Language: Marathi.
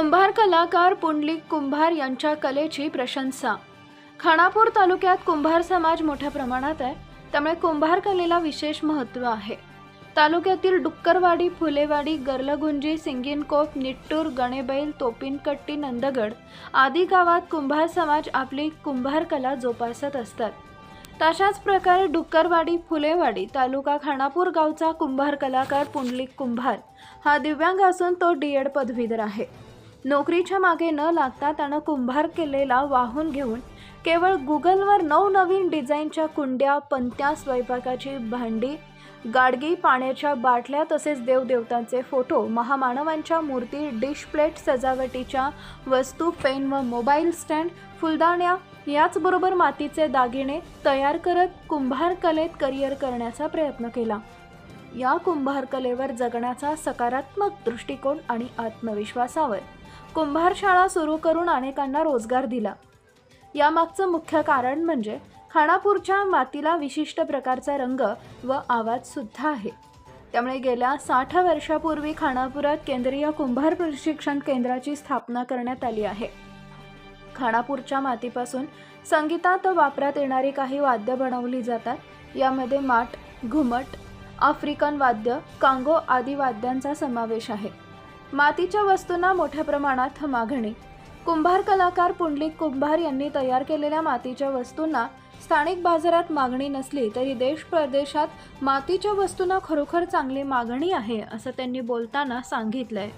कुंभार कलाकार पुंडलिक कुंभार यांच्या कलेची प्रशंसा. खानापूर तालुक्यात कुंभार समाज मोठ्या प्रमाणात आहे. त्यामुळे कुंभार कलेला विशेष महत्त्व आहे. तालुक्यातील डुक्करवाडी फुलेवाडी गर्लगुंजी सिंगिनकोप निट्टूर गणेबैल तोपिनकट्टी नंदगड आदी गावात कुंभार समाज आपली कुंभार कला जोपासत असतात. तशाच प्रकारे डुक्करवाडी फुलेवाडी तालुका खानापूर गावचा कुंभार कलाकार पुंडलिक कुंभार हा दिव्यांग असून तो डी एड पदवीधर आहे. नोकरीच्या मागे न लागता त्यानं कुंभार केलेला वाहून घेऊन केवळ गुगलवर नवनवीन डिझाईनच्या कुंड्या पंत्या स्वयंपाकाची भांडी गाडगी पाण्याच्या बाटल्या तसेच देवदेवतांचे फोटो महामानवांच्या मूर्ती डिश प्लेट सजावटीच्या वस्तू पेन व मोबाईल स्टँड फुलदाण्या याचबरोबर मातीचे दागिने तयार करत कुंभार कलेत करिअर करण्याचा प्रयत्न केला. या कुंभार कलेवर जगण्याचा सकारात्मक दृष्टिकोन आणि आत्मविश्वासावर कुंभार शाळा सुरू करून अनेकांना रोजगार दिला. यामागचं मुख्य कारण म्हणजे खानापूरच्या मातीला विशिष्ट प्रकारचा रंग व आवाजसुद्धा आहे. त्यामुळे गेल्या साठ वर्षापूर्वी खानापुरात केंद्रीय कुंभार प्रशिक्षण केंद्राची स्थापना करण्यात आली आहे. खानापूरच्या मातीपासून संगीतात वापरात येणारी काही वाद्य बनवली जातात. यामध्ये माठ घुमट आफ्रिकन वाद्य कांगो आदी वाद्यांचा समावेश आहे. मातीच्या वस्तूंना मोठ्या प्रमाणात मागणी कुंभार कलाकार पुंडलिक कुंभार यांनी तयार केलेल्या मातीच्या वस्तूंना स्थानिक बाजारात मागणी नसली तरी देश परदेशात मातीच्या वस्तूंना खरोखर चांगली मागणी आहे असं त्यांनी बोलताना सांगितलंय.